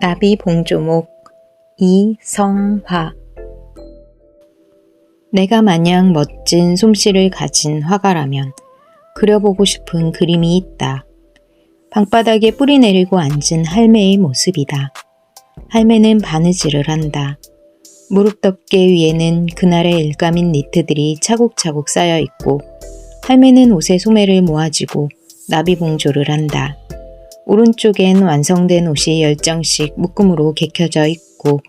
나비 봉조목 이성화 내가 마냥 멋진 솜씨를 가진 화가라면 그려보고 싶은 그림이 있다. 방바닥에 뿌리 내리고 앉은 할매의 모습이다. 할매는 바느질을 한다. 무릎 덮개 위에는 그날의 일감인 니트들이 차곡차곡 쌓여 있고 할매는 옷에 소매를 모아지고 나비 봉조를 한다. 오른쪽엔 완성된 옷이 10장씩 묶음으로 개켜져 있고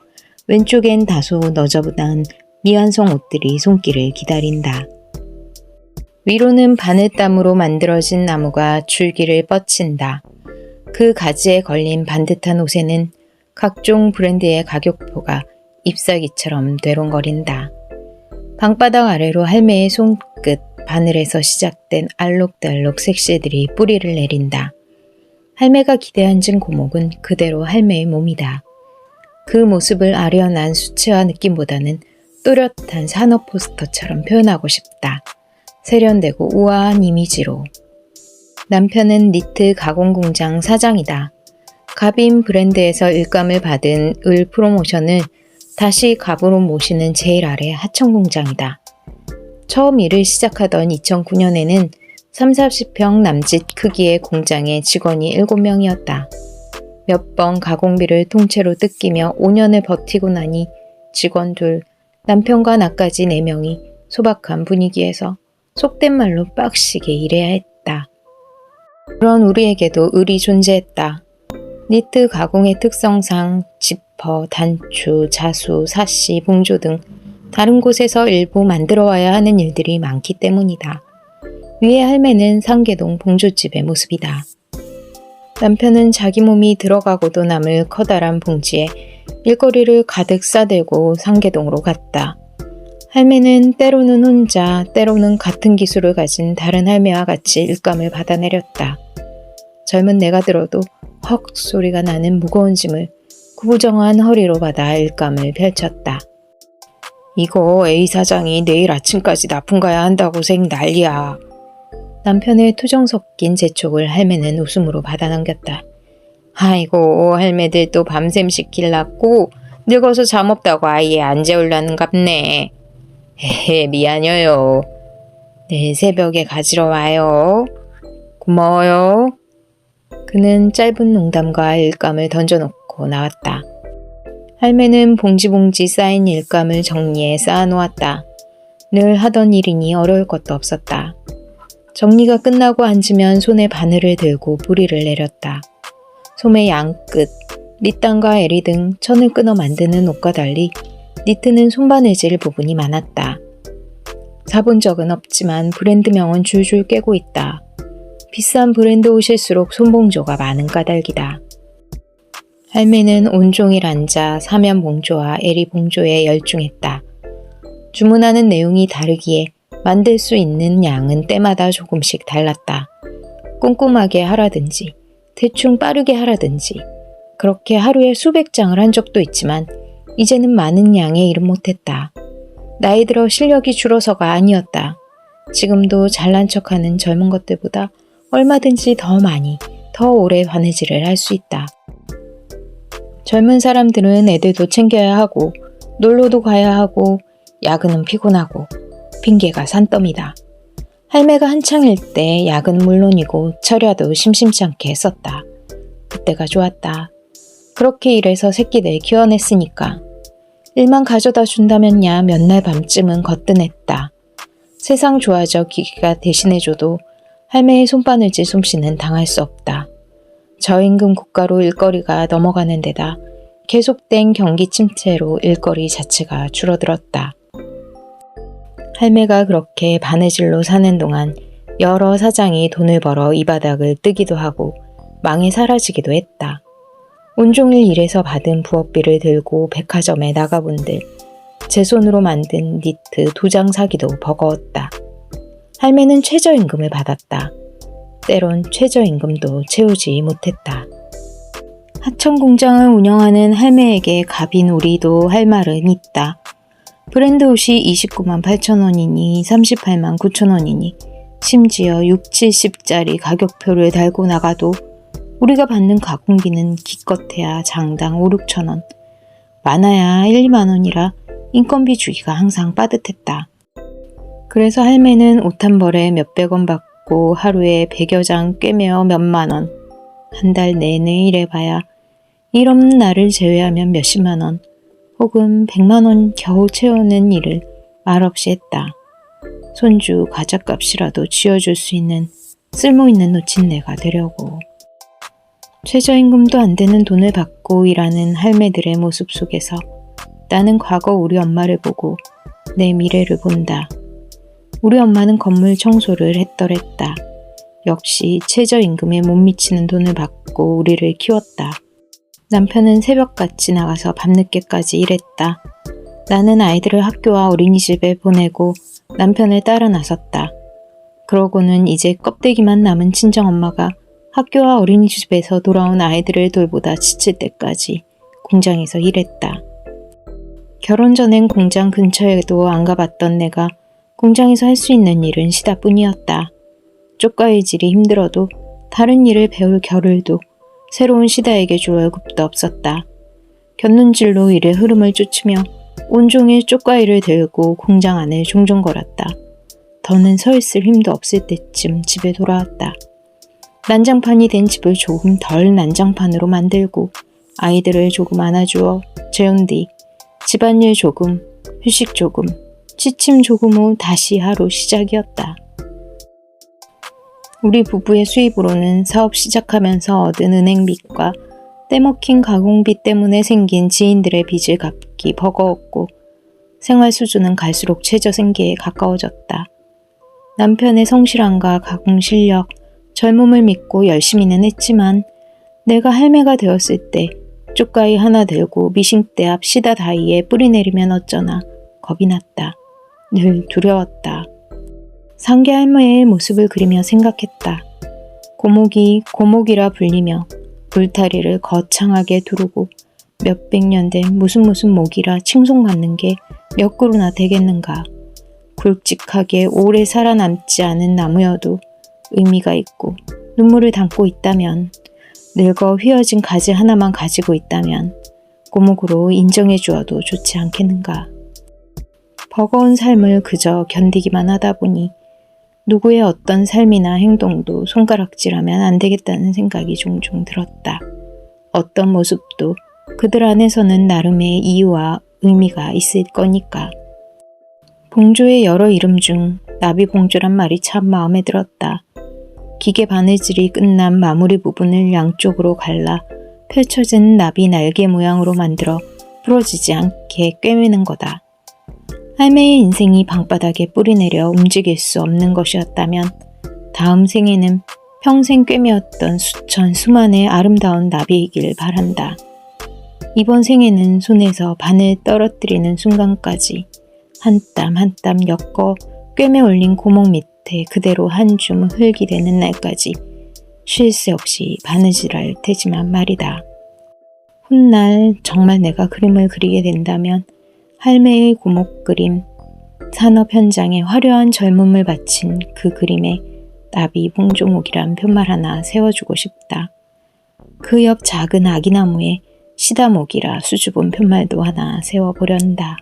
왼쪽엔 다소 너저분한 미완성 옷들이 손길을 기다린다. 위로는 바늘땀으로 만들어진 나무가 줄기를 뻗친다. 그 가지에 걸린 반듯한 옷에는 각종 브랜드의 가격표가 잎사귀처럼 되롱거린다. 방바닥 아래로 할매의 손끝 바늘에서 시작된 알록달록 색시들이 뿌리를 내린다. 할매가 기대앉은 고목은 그대로 할매의 몸이다. 그 모습을 아련한 수채화 느낌보다는 또렷한 산업 포스터처럼 표현하고 싶다. 세련되고 우아한 이미지로. 남편은 니트 가공 공장 사장이다. 가빈 브랜드에서 일감을 받은 을 프로모션을 다시 갑으로 모시는 제일 아래 하청 공장이다. 처음 일을 시작하던 2009년에는 3, 40평 남짓 크기의 공장에 직원이 7명이었다. 몇 번 가공비를 통째로 뜯기며 5년을 버티고 나니 직원 둘, 남편과 나까지 4명이 소박한 분위기에서 속된 말로 빡시게 일해야 했다. 그런 우리에게도 을이 존재했다. 니트 가공의 특성상 지퍼, 단추, 자수, 사시, 봉조 등 다른 곳에서 일부 만들어 와야 하는 일들이 많기 때문이다. 위의 할매는 상계동 봉조집의 모습이다. 남편은 자기 몸이 들어가고도 남을 커다란 봉지에 일거리를 가득 싸들고 상계동으로 갔다. 할매는 때로는 혼자, 때로는 같은 기술을 가진 다른 할매와 같이 일감을 받아내렸다. 젊은 내가 들어도 헉 소리가 나는 무거운 짐을 구부정한 허리로 받아 일감을 펼쳤다. 이거 A 사장이 내일 아침까지 납품 가야 한다고 생 난리야. 남편의 투정 섞인 재촉을 할매는 웃음으로 받아넘겼다. 아이고 할매들 또 밤샘 시킬라고 늙어서 잠 없다고 아예 안 재울라는 갑네. 헤헤 미안해요. 내일 새벽에 가지러 와요. 고마워요. 그는 짧은 농담과 일감을 던져놓고 나왔다. 할매는 봉지봉지 쌓인 일감을 정리해 쌓아놓았다. 늘 하던 일이니 어려울 것도 없었다. 정리가 끝나고 앉으면 손에 바늘을 들고 뿌리를 내렸다. 소매 양끝, 밑단과 에리 등 천을 끊어 만드는 옷과 달리 니트는 손바느질 부분이 많았다. 사본 적은 없지만 브랜드명은 줄줄 깨고 있다. 비싼 브랜드 옷일수록 손봉조가 많은 까닭이다. 할매는 온종일 앉아 사면 봉조와 에리 봉조에 열중했다. 주문하는 내용이 다르기에 만들 수 있는 양은 때마다 조금씩 달랐다. 꼼꼼하게 하라든지, 대충 빠르게 하라든지, 그렇게 하루에 수백 장을 한 적도 있지만, 이제는 많은 양의 일은 못했다. 나이 들어 실력이 줄어서가 아니었다. 지금도 잘난 척하는 젊은 것들보다 얼마든지 더 많이, 더 오래 바느질을 할 수 있다. 젊은 사람들은 애들도 챙겨야 하고, 놀러도 가야 하고, 야근은 피곤하고, 핑계가 산더미다. 할매가 한창일 때 야근 물론이고 철야도 심심치 않게 했었다. 그때가 좋았다. 그렇게 일해서 새끼들 키워냈으니까. 일만 가져다 준다면야 몇 날 밤쯤은 거뜬했다. 세상 좋아져 기기가 대신해줘도 할매의 손바늘질 솜씨는 당할 수 없다. 저임금 국가로 일거리가 넘어가는 데다 계속된 경기 침체로 일거리 자체가 줄어들었다. 할매가 그렇게 바느질로 사는 동안 여러 사장이 돈을 벌어 이 바닥을 뜨기도 하고 망해 사라지기도 했다. 온종일 일해서 받은 부업비를 들고 백화점에 나가본들 제 손으로 만든 니트 두 장 사기도 버거웠다. 할매는 최저임금을 받았다. 때론 최저임금도 채우지 못했다. 하청 공장을 운영하는 할매에게 갑인 우리도 할 말은 있다. 브랜드 옷이 29만 8천 원이니 38만 9천 원이니 심지어 6, 70짜리 가격표를 달고 나가도 우리가 받는 가공비는 기껏해야 장당 5, 6천 원. 많아야 1, 2만 원이라 인건비 주기가 항상 빠듯했다. 그래서 할매는 옷 한 벌에 몇백 원 받고 하루에 백여 장 꿰매어 몇만 원. 한 달 내내 일해봐야 일 없는 날을 제외하면 몇십만 원 혹은 백만 원 겨우 채우는 일을 말없이 했다. 손주 과자값이라도 쥐어줄 수 있는 쓸모있는 노친내가 되려고. 최저임금도 안 되는 돈을 받고 일하는 할매들의 모습 속에서 나는 과거 우리 엄마를 보고 내 미래를 본다. 우리 엄마는 건물 청소를 했더랬다. 역시 최저임금에 못 미치는 돈을 받고 우리를 키웠다. 남편은 새벽같이 나가서 밤늦게까지 일했다. 나는 아이들을 학교와 어린이집에 보내고 남편을 따라 나섰다. 그러고는 이제 껍데기만 남은 친정엄마가 학교와 어린이집에서 돌아온 아이들을 돌보다 지칠 때까지 공장에서 일했다. 결혼 전엔 공장 근처에도 안 가봤던 내가 공장에서 할 수 있는 일은 시다뿐이었다. 쪽가이질이 힘들어도 다른 일을 배울 겨를도 새로운 시다에게 줄 월급도 없었다. 곁눈질로 일의 흐름을 쫓으며 온종일 쪽가이를 들고 공장 안을 종종 걸었다. 더는 서 있을 힘도 없을 때쯤 집에 돌아왔다. 난장판이 된 집을 조금 덜 난장판으로 만들고 아이들을 조금 안아주어 재운 뒤 집안일 조금, 휴식 조금, 취침 조금 후 다시 하루 시작이었다. 우리 부부의 수입으로는 사업 시작하면서 얻은 은행빚과 떼먹힌 가공비 때문에 생긴 지인들의 빚을 갚기 버거웠고 생활 수준은 갈수록 최저 생계에 가까워졌다. 남편의 성실함과 가공 실력, 젊음을 믿고 열심히는 했지만 내가 할매가 되었을 때 쪽가위 하나 들고 미싱대 앞 시다 다이에 뿌리 내리면 어쩌나 겁이 났다. 늘 두려웠다. 상계 할머니의 모습을 그리며 생각했다. 고목이 고목이라 불리며 불타리를 거창하게 두르고 몇백 년 된 무슨 무슨 목이라 칭송받는 게 몇 그루나 되겠는가. 굵직하게 오래 살아남지 않은 나무여도 의미가 있고 눈물을 담고 있다면 늙어 휘어진 가지 하나만 가지고 있다면 고목으로 인정해 주어도 좋지 않겠는가. 버거운 삶을 그저 견디기만 하다 보니 누구의 어떤 삶이나 행동도 손가락질하면 안 되겠다는 생각이 종종 들었다. 어떤 모습도 그들 안에서는 나름의 이유와 의미가 있을 거니까. 봉조의 여러 이름 중 나비봉조란 말이 참 마음에 들었다. 기계 바느질이 끝난 마무리 부분을 양쪽으로 갈라 펼쳐진 나비 날개 모양으로 만들어 부러지지 않게 꿰매는 거다. 할매의 인생이 방바닥에 뿌리내려 움직일 수 없는 것이었다면 다음 생에는 평생 꿰매었던 수천 수만의 아름다운 나비이길 바란다. 이번 생에는 손에서 바늘 떨어뜨리는 순간까지 한 땀 한 땀 엮어 꿰매 올린 고목 밑에 그대로 한 줌 흙이 되는 날까지 쉴 새 없이 바느질할 테지만 말이다. 훗날 정말 내가 그림을 그리게 된다면 할매의 고목 그림, 산업 현장에 화려한 젊음을 바친 그 그림에 나비 봉조목이란 편말 하나 세워주고 싶다. 그 옆 작은 아기나무에 시다목이라 수줍은 편말도 하나 세워보련다.